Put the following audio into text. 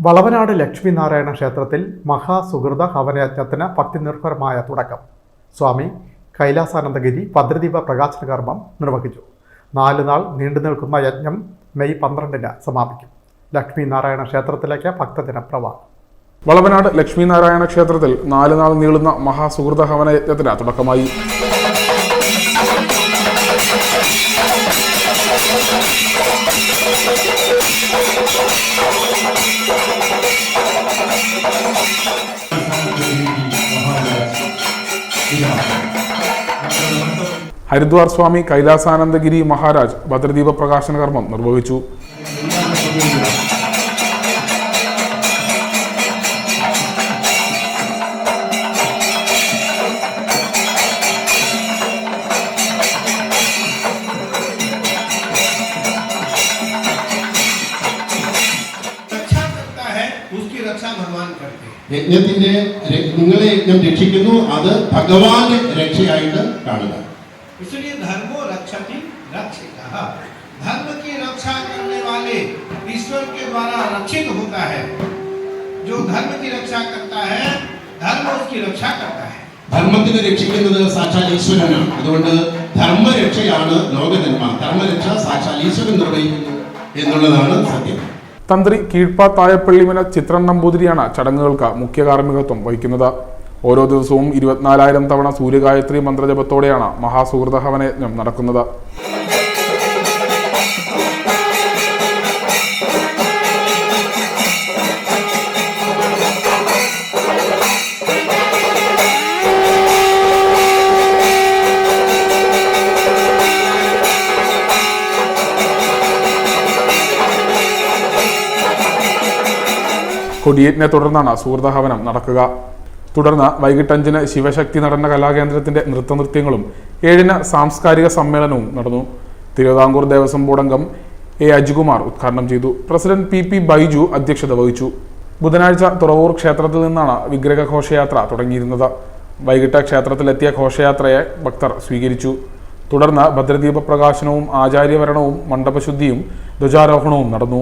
വളവനാട് ലക്ഷ്മിനാരായണ ക്ഷേത്രത്തിൽ മഹാസുഹൃത ഹവനയജ്ഞത്തിന് ഭക്തിനിർഭരമായ തുടക്കം. സ്വാമി കൈലാസാനന്ദഗിരി ഭദ്രദീപ പ്രകാശന കർമ്മം നിർവഹിച്ചു. നാല് നാൾ നീണ്ടു നിൽക്കുന്ന യജ്ഞം മെയ് പന്ത്രണ്ടിന് സമാപിക്കും. ലക്ഷ്മി നാരായണ ക്ഷേത്രത്തിലേക്ക് ഭക്തജന പ്രവാഹം. വളവനാട് ലക്ഷ്മിനാരായണ ക്ഷേത്രത്തിൽ നാല് നാൾ നീളുന്ന മഹാസുഹൃത ഹവന തുടക്കമായി. ഹരിദ്വാർ സ്വാമി കൈലാസാനന്ദഗിരി മഹാരാജ് ഭദ്രദീപ പ്രകാശന കർമ്മം നിർവഹിച്ചു. യജ്ഞത്തിന്റെ നിങ്ങളെ യജ്ഞം രക്ഷിക്കുന്നു അത് ഭഗവാന്റെ രക്ഷയായിട്ട് കാണുക. इसलिए धर्मो रक्षति रक्षिता धर्म की रक्षा करने वाले ईश्वर के द्वारा रक्षित होता है जो धर्म की रक्षा करता है धर्म उसकी रक्षा करता है ധർമ്മത്തിനെ രക്ഷിക്കുന്നത് സാക്ഷാൽ ഈശ്വരനാണ് അതുകൊണ്ട് ധർമ്മരക്ഷയാണ് ലോകധർമ്മ ധർമ്മരക്ഷ സാക്ഷാൽ ഈശ്വരൻ നിർവഹിക്കുന്നു എന്നുള്ളതാണ് സത്യം തന്ത്രി കീഴ്പ്പാത്തായപ്പള്ളിമന ചിത്രൻ നമ്പൂതിരിയാണ് ചടങ്ങുകൾക്ക് മുഖ്യ കാർമ്മികത്വം വഹിക്കുന്നത് ഓരോ ദിവസവും ഇരുപത്തിനാലായിരം തവണ സൂര്യഗായത്രി മന്ത്രജപത്തോടെയാണ് മഹാസുഹൃത ഹവന യജ്ഞം നടക്കുന്നത്. കൊടിയേറ്റിനെ തുടർന്നാണ് സുഹൃതഹവനം നടക്കുക. തുടർന്ന് വൈകിട്ട് അഞ്ചിന് ശിവശക്തി നടന്ന കലാകേന്ദ്രത്തിന്റെ നൃത്തനൃത്യങ്ങളും ഏഴിന് സാംസ്കാരിക സമ്മേളനവും നടന്നു. തിരുവിതാംകൂർ ദേവസ്വം ബോർഡ് അംഗം എ അജികുമാർ ഉദ്ഘാടനം ചെയ്തു. പ്രസിഡന്റ് പി പി ബൈജു അധ്യക്ഷത വഹിച്ചു. ബുധനാഴ്ച തുറവൂർ ക്ഷേത്രത്തിൽ നിന്നാണ് വിഗ്രഹ ഘോഷയാത്ര തുടങ്ങിയിരുന്നത്. വൈകിട്ട് ക്ഷേത്രത്തിലെത്തിയ ഘോഷയാത്രയെ ഭക്തർ സ്വീകരിച്ചു. തുടർന്ന് ഭദ്രദീപ പ്രകാശനവും ആചാര്യവരണവും മണ്ഡപശുദ്ധിയും ധ്വജാരോഹണവും നടന്നു.